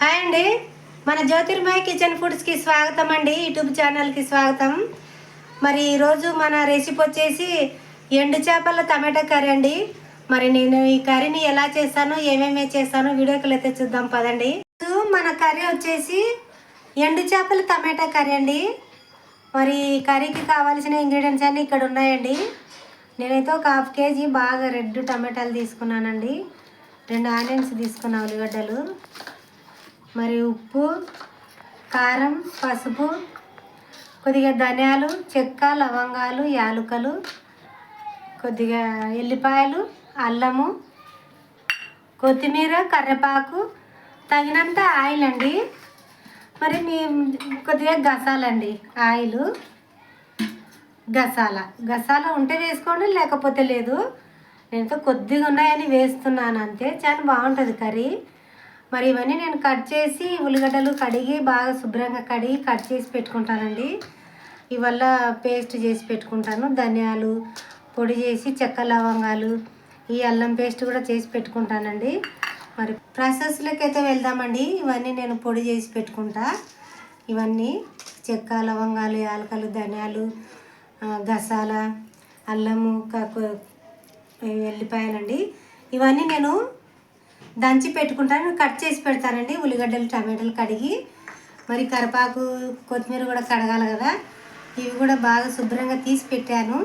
Hi అండి. మన జ్యోతిర్మయ kitchen ఫుడ్స్కి స్వాగతం అండి. యూట్యూబ్ ఛానల్కి స్వాగతం. మరి ఈరోజు మన రెసిపీ వచ్చేసి ఎండు చేపల టమాటా కర్రీ అండి. మరి నేను ఈ కర్రీని ఎలా చేస్తానో ఏమేమి చేస్తానో వీడియోకి అయితే చూద్దాం పదండి. ఇప్పుడు మన కర్రీ వచ్చేసి ఎండు చేపల టమాటా కర్రీ అండి. మరి ఈ కర్రీకి కావాల్సిన ఇంగ్రీడియంట్స్ అన్నీ ఇక్కడ ఉన్నాయండి. నేనైతే ఒక హాఫ్ కేజీ బాగా రెడ్ టమాటాలు తీసుకున్నానండి. రెండు ఆనియన్స్ తీసుకున్నా ఉల్లిగడ్డలు. మరి ఉప్పు కారం పసుపు కొద్దిగా ధనియాలు చెక్క లవంగాలు యాలుకలు కొద్దిగా ఎల్లిపాయలు అల్లము కొత్తిమీర కరివేపాకు తగినంత ఆయిల్ అండి. మరి మీ కొద్దిగా గసాలండి ఆయిల్ గసాల. గసాల ఉంటే వేసుకోండి లేకపోతే లేదు. నేనైతే కొద్దిగా ఉన్నాయని వేస్తున్నాను అంతే. చాలా బాగుంటుంది కర్రీ. మరి ఇవన్నీ నేను కట్ చేసి ఉల్లిగడ్డలు కడిగి బాగా శుభ్రంగా కడిగి కట్ చేసి పెట్టుకుంటానండి. ఇవల్ల పేస్ట్ చేసి పెట్టుకుంటాను. ధనియాలు పొడి చేసి చెక్క లవంగాలు ఈ అల్లం పేస్ట్ కూడా చేసి పెట్టుకుంటానండి. మరి ప్రాసెస్లోకి అయితే వెళ్దామండి. ఇవన్నీ నేను పొడి చేసి పెట్టుకుంటా. ఇవన్నీ చెక్క లవంగాలు యాలకలు ధనియాలు గసాల అల్లము క- ఎల్లిపాయలండి ఇవన్నీ నేను దంచి పెట్టుకుంటాను. కట్ చేసి పెడతానండి. ఉల్లిగడ్డలు టమాటాలు కడిగి మరి కరిపాకు కొత్తిమీర కూడా కడగాలి కదా. ఇవి కూడా బాగా శుభ్రంగా తీసి పెట్టాను.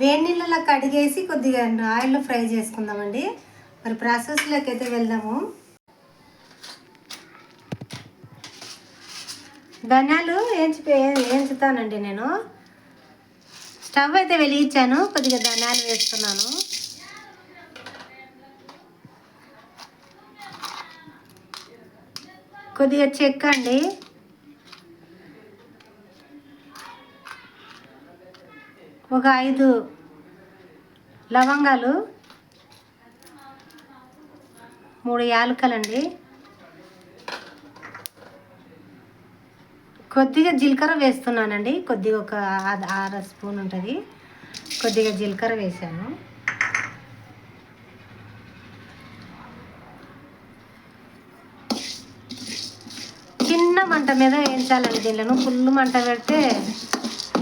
వేడి నీళ్ళలో కడిగేసి కొద్దిగా ఆయిల్లో ఫ్రై చేసుకుందామండి. మరి ప్రాసెస్లోకి అయితే వెళ్దాము. ధనియాలు ఏంచి ఏంచుతానండి నేను. స్టవ్ అయితే వెలిగించాను. కొద్దిగా ధనియాలు వేస్తున్నాను. కొద్దిగా చెక్క అండి ఒక ఐదు లవంగాలు మూడు యాలకలండి. కొద్దిగా జీలకర్ర వేస్తున్నానండి. కొద్దిగా ఒక అర స్పూన్ ఉంటుంది. కొద్దిగా జీలకర్ర వేసాను. చిన్న మంట మీద వేయించాలండి దీనిలో ఫుల్ మంట పెడితే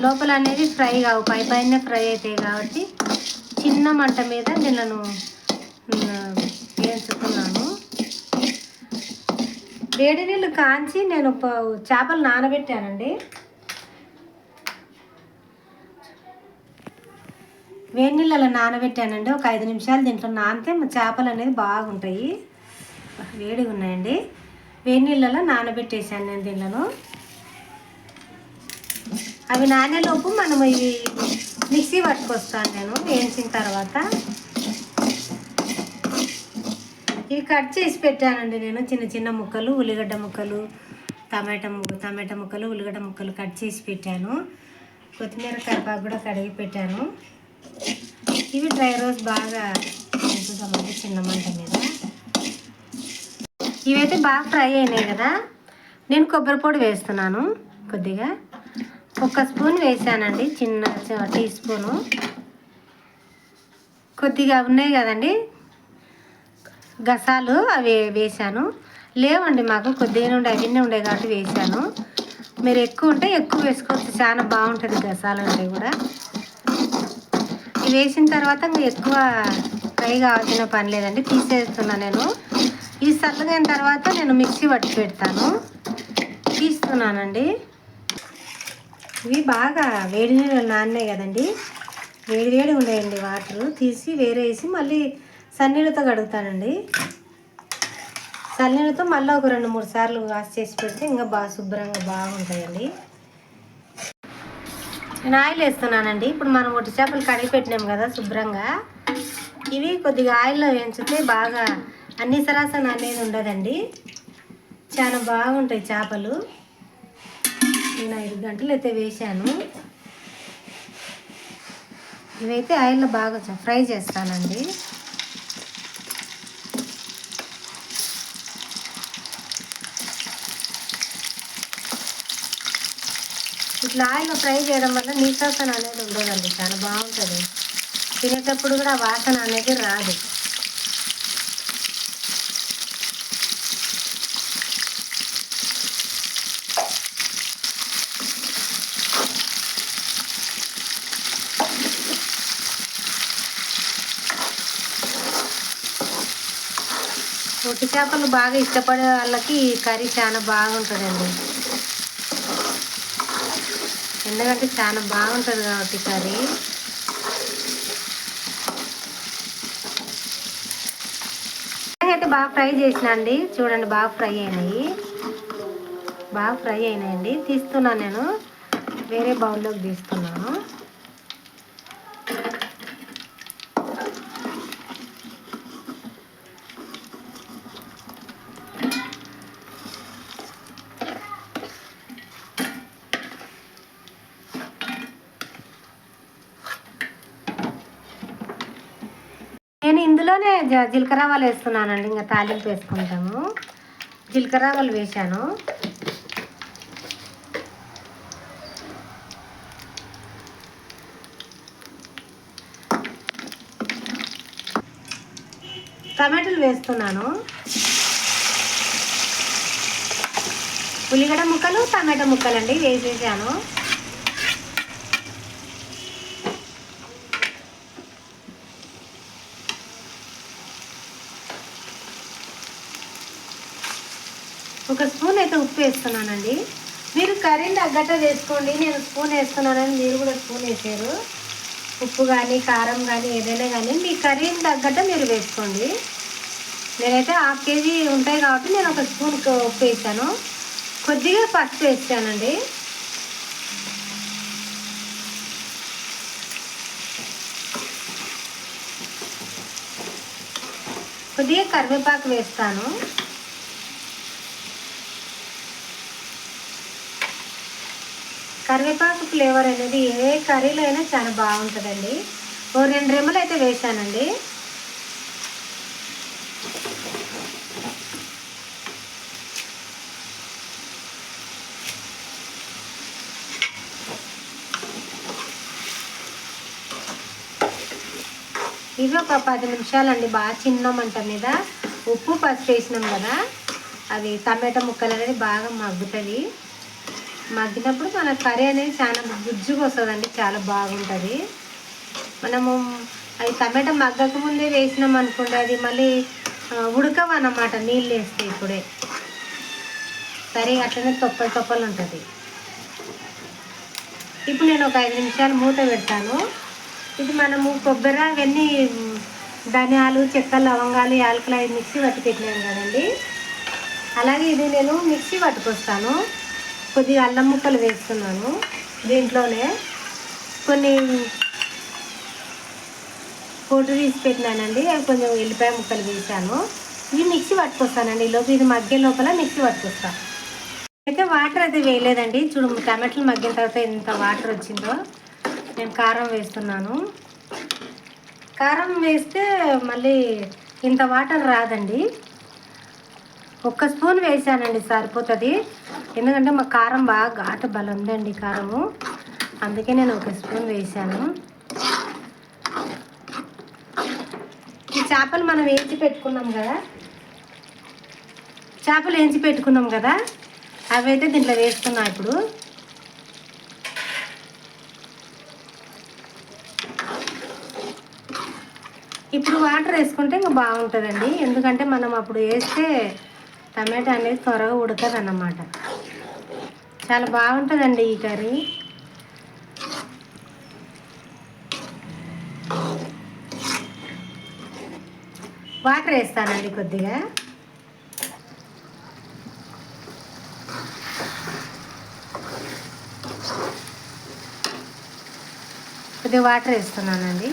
లోపల అనేది ఫ్రై కావు. పై పైన ఫ్రై అవుతాయి కాబట్టి చిన్న మంట మీద దీనిలను వేయించుకున్నాను. వేడి నీళ్ళు కాంచి నేను చేపలు నానబెట్టానండి. వేడి నీళ్ళలో నానబెట్టానండి. ఒక ఐదు నిమిషాలు దీంట్లో నానితే మా చేపలు అనేది బాగుంటాయి. వేడిగా ఉన్నాయండి. వేడి నీళ్ళలో నానబెట్టేసాను నేను దీళ్ళను అవి నానేలోపు మనం ఇవి మిక్సీ పట్టుకొస్తాను నేను వేయించిన తర్వాత. ఇవి కట్ చేసి పెట్టానండి నేను చిన్న చిన్న ముక్కలు ఉల్లిగడ్డ ముక్కలు టమాటా ముక్క టమాటా ముక్కలు ఉల్లిగడ్డ ముక్కలు కట్ చేసి పెట్టాను. కొత్తిమీర కరివేపాకు కూడా కడిగి పెట్టాను. ఇవి డ్రై రోజు బాగా ఉంచుదామండి చిన్న మంట మీద. ఇవైతే బాగా ఫ్రై అయినాయి కదా. నేను కొబ్బరి పొడి వేస్తున్నాను కొద్దిగా. ఒక స్పూన్ వేసానండి చిన్న టీ స్పూను. కొద్దిగా ఉన్నాయి కదండి. గసాలు అవి వేసాను. లేవండి మాకు కొద్దిగానే ఉండే అవన్నీ ఉండే కాబట్టి వేసాను. మీరు ఎక్కువ ఉంటే ఎక్కువ వేసుకోవచ్చు చాలా బాగుంటుంది గసాలు అంటే కూడా. వేసిన తర్వాత ఇంకా ఎక్కువ ఫ్రై కావాల్సిన పని లేదండి తీసేస్తున్నా నేను. ఈ చల్లగైన తర్వాత నేను మిక్సీ పట్టి పెడతాను. తీస్తున్నానండి. ఇవి బాగా వేడి నీళ్ళు నాన్నాయి కదండి. వేడి వేడి ఉన్నాయండి వాటర్. తీసి వేరే వేసి మళ్ళీ సన్నీళ్ళతో కడుగుతానండి. సన్నీళ్ళతో మళ్ళీ ఒక రెండు మూడు సార్లు వాష్ చేసి పెడితే ఇంకా బాగా శుభ్రంగా బాగుంటాయండి. నేను ఆయిల్ వేస్తున్నానండి. ఇప్పుడు మనం ఒట్టి చేపలు కడిగి పెట్టినాం కదా శుభ్రంగా. ఇవి కొద్దిగా ఆయిల్లో వేయించితే బాగా అన్ని సరాసన అనేది ఉండదండి. చాలా బాగుంటాయి చేపలు. నేను ఐదు గంటలు అయితే వేశాను. ఇవైతే ఆయిల్లో బాగా ఫ్రై చేస్తానండి. ఇట్లా ఆయిల్లో ఫ్రై చేయడం వల్ల నీసాసన అనేది ఉండదండి. చాలా బాగుంటుంది. తినేటప్పుడు కూడా వాసన అనేది రాదు. ఒట్టి చేపలు బాగా ఇష్టపడే వాళ్ళకి ఈ కర్రీ చాలా బాగుంటుందండి. ఎందుకంటే చాలా బాగుంటుంది కాబట్టి కర్రీ. అయితే బాగా ఫ్రై చేసిన అండి. చూడండి బాగా ఫ్రై అయినాయి. బాగా ఫ్రై అయినాయండి. తీస్తున్నాను నేను. వేరే బౌల్లోకి తీస్తున్నాను. జీలకర్ర ఆవాలు వేస్తున్నానండి. ఇంకా తాలింపు వేసుకుంటాము. జీలకర్ర ఆవాలు వేసాను టమాటాలు వేస్తున్నాను. ఉల్లిగడ్డ ముక్కలు టమాటా ముక్కలు అండి వేసేసాను. ఒక స్పూన్ అయితే ఉప్పు వేస్తున్నానండి. మీరు కర్రీని తగ్గట్టు వేసుకోండి. నేను స్పూన్ వేస్తున్నానని మీరు కూడా స్పూన్ వేసారు. ఉప్పు కానీ కారం కానీ ఏదైనా కానీ మీ కర్రీని తగ్గట్టు మీరు వేసుకోండి. నేనైతే హాఫ్ కేజీ ఉంటాయి కాబట్టి నేను ఒక స్పూన్ ఉప్పు వేసాను. కొద్దిగా పసుపు వేసానండి. కొద్దిగా కరివేపాకు వేస్తాను. కరివేపాకు ఫ్లేవర్ అనేది ఏ కర్రీలో అయినా చాలా బాగుంటుందండి. ఓ రెండు రెమ్మలు అయితే వేసానండి ఇవి ఒక పది నిమిషాలండి బాగా చిన్న మంట మీద. ఉప్పు పసుపు వేసినాం కదా. అది టమాటా ముక్కలు అనేది బాగా మగ్గుతుంది. మగ్గినప్పుడు మన కర్రీ అనేది చాలా గుజ్జుగా వస్తుందండి చాలా బాగుంటుంది. మనము అది టమాటా మగ్గక ముందే వేసినాం అనుకోండి అది మళ్ళీ ఉడకవన్నమాట నీళ్ళు వేస్తే ఇప్పుడే. సరే అట్లనే తొప్పలు తొప్పలు ఉంటుంది. ఇప్పుడు నేను ఒక ఐదు నిమిషాలు మూత పెడతాను. ఇది మనము కొబ్బరి అవన్నీ ధనియాలు చెక్క లవంగాలు యాలకులు అవి మిక్సీ పట్టి పెట్టినాం కదండి. అలాగే ఇది నేను మిక్సీ పట్టుకొస్తాను. కొద్దిగా అల్లం ముక్కలు వేస్తున్నాను దీంట్లోనే కొన్ని పొట్టు తీసి పెట్టినానండి. కొంచెం ఎల్లిపాయ ముక్కలు వేసాను ఇవి మిక్సీ పట్టుకొస్తానండి. ఈ లోపు ఇది మగ్గే లోపల మిక్సీ పట్టుకొస్తాను అయితే వాటర్ అయితే వేయలేదండి. చూడు టమాటాలు మగ్గిన తర్వాత ఎంత వాటర్ వచ్చిందో నేను కారం వేస్తున్నాను. కారం వేస్తే మళ్ళీ ఇంత వాటర్ రాదండి. ఒక్క స్పూన్ వేసానండి సరిపోతుంది. ఎందుకంటే మా కారం బాగా ఘాటు బలం ఉందండి కారము. అందుకే నేను ఒక స్పూన్ వేసాను ఈ చేపలు మనం వేయించి పెట్టుకున్నాం కదా. చేపలు వేయించి పెట్టుకున్నాం కదా. అవి అయితే దీంట్లో వేస్తున్నా ఇప్పుడు. ఇప్పుడు వాటర్ వేసుకుంటే ఇంకా బాగుంటుందండి. ఎందుకంటే మనం అప్పుడు వేస్తే టమాటా అనేది త్వరగా ఉడకదు అన్నమాట చాలా బాగుంటుందండి ఈ కర్రీ. వాటర్ వేస్తానండి కొద్దిగా. కొద్దిగా వాటర్ వేస్తున్నానండి.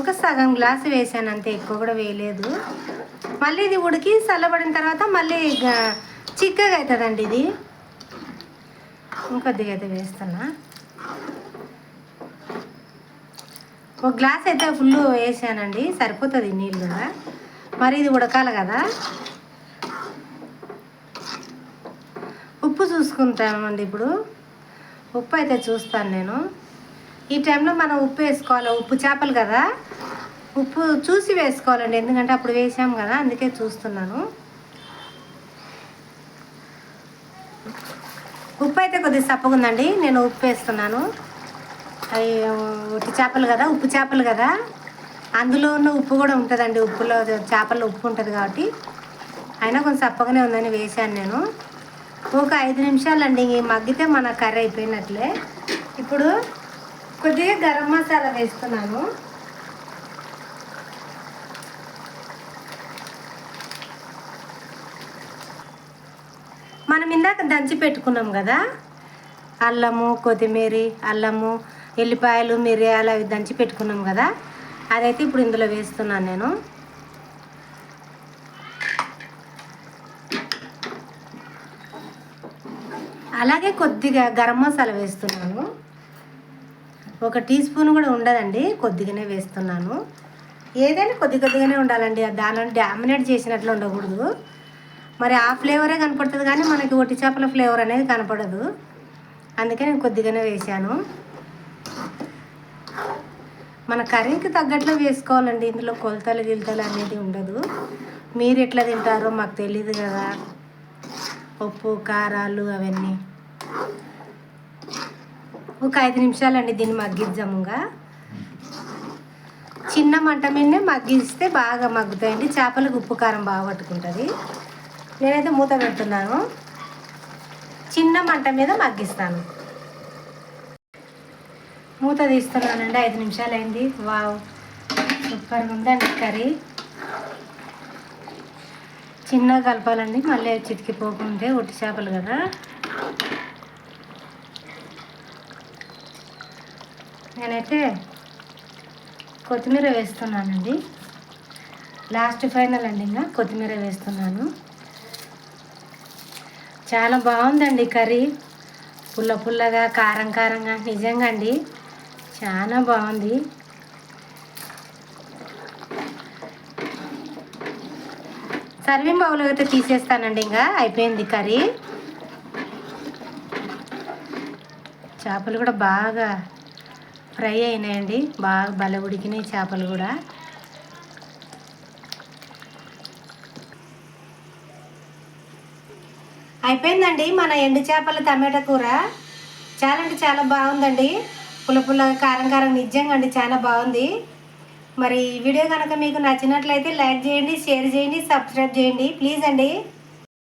ఒక సగం గ్లాసు వేసాను అంతే ఎక్కువ కూడా వేయలేదు. మళ్ళీ ఇది ఉడికి చల్లబడిన తర్వాత మళ్ళీ చిక్కగా అవుతుందండి ఇది. ఇంకొద్దిగా అయితే వేస్తున్నా. ఒక గ్లాస్ అయితే ఫుల్ వేసానండి సరిపోతుంది నీళ్ళు కూడా. మరి ఇది ఉడకాలి కదా. ఉప్పు చూసుకుంటామండి ఇప్పుడు. ఉప్పు అయితే చూస్తాను నేను. ఈ టైంలో మనం ఉప్పు వేసుకోవాలి ఉప్పు చేపలు కదా. ఉప్పు చూసి వేసుకోవాలండి ఎందుకంటే అప్పుడు వేసాం కదా అందుకే చూస్తున్నాను. ఉప్పు అయితే కొద్దిగా సప్పగుందండి. నేను ఉప్పు వేస్తున్నాను. అవి ఉట్టి చేపలు కదా ఉప్పు చేపలు కదా. అందులో ఉన్న ఉప్పు కూడా ఉంటుందండి. ఉప్పులో చేపల్లో ఉప్పు ఉంటుంది కాబట్టి. అయినా కొంచెం సప్పగానే ఉందని వేసాను నేను. ఒక ఐదు నిమిషాలండి ఇంక మగ్గితే మన కర్రీ అయిపోయినట్లే. ఇప్పుడు కొద్దిగా గరం మసాలా వేస్తున్నాను. మనం ఇందాక దంచి పెట్టుకున్నాం కదా? అల్లము కొత్తిమీర అల్లము ఎల్లిపాయలు మిరియాలు అవి దంచి పెట్టుకున్నాం కదా? అదైతే ఇప్పుడు ఇందులో వేస్తున్నాను నేను. అలాగే కొద్దిగా గరం మసాలా వేస్తున్నాను. ఒక టీ స్పూన్ కూడా ఉండదండి కొద్దిగానే వేస్తున్నాను. ఏదైనా కొద్ది కొద్దిగానే ఉండాలండి. దానిలో డామినేట్ చేసినట్లు ఉండకూడదు. మరి ఆ ఫ్లేవరే కనపడుతుంది కానీ మనకి ఒట్టి చేపల ఫ్లేవర్ అనేది కనపడదు. అందుకే నేను కొద్దిగానే వేశాను. మన కర్రీకి తగ్గట్లు వేసుకోవాలండి. ఇందులో కొలతలు గిలతలు అనేది ఉండదు. మీరు ఎట్లా తింటారో మాకు తెలియదు కదా. ఉప్పు కారాలు అవన్నీ. ఒక ఐదు నిమిషాలండి దీన్ని మగ్గిద్దాముగా చిన్న మంట మీదనే మగ్గిస్తే బాగా మగ్గుతాయండి. చేపలకు ఉప్పు కారం బాగా పట్టుకుంటుంది. నేనైతే మూత పెడుతున్నాను. చిన్న మంట మీద మగ్గిస్తాను. మూత తీస్తున్నానండి ఐదు నిమిషాలు అయింది వావ్ సూపర్గా ఉందండి కర్రీ. చిన్నగా కలపాలండి మళ్ళీ చితికిపోకుంటే ఒట్టి చేపలు కదా. నేనైతే కొత్తిమీర వేస్తున్నానండి. లాస్ట్ ఫైనల్ అండి ఇంకా కొత్తిమీర వేస్తున్నాను. చాలా బాగుందండి కర్రీ. పుల్ల పుల్లగా కారం కారంగా నిజంగా అండి చాలా బాగుంది. సర్వింగ్ బౌల్ అయితే తీసేస్తానండి ఇంకా. అయిపోయింది కర్రీ. చేపలు కూడా బాగా ఫ్రై అయినాయండి. బాగా బల ఉడికినాయి చేపలు కూడా. అయిపోయిందండి మన ఎండు చేపల టమాటా కూర. చాలా అంటే చాలా బాగుందండి. పుల్ల పుల్ల కారం కారం నిజంగా అండి చాలా బాగుంది. మరి ఈ వీడియో కనుక మీకు నచ్చినట్లయితే లైక్ చేయండి షేర్ చేయండి సబ్స్క్రైబ్ చేయండి. ప్లీజ్ అండి.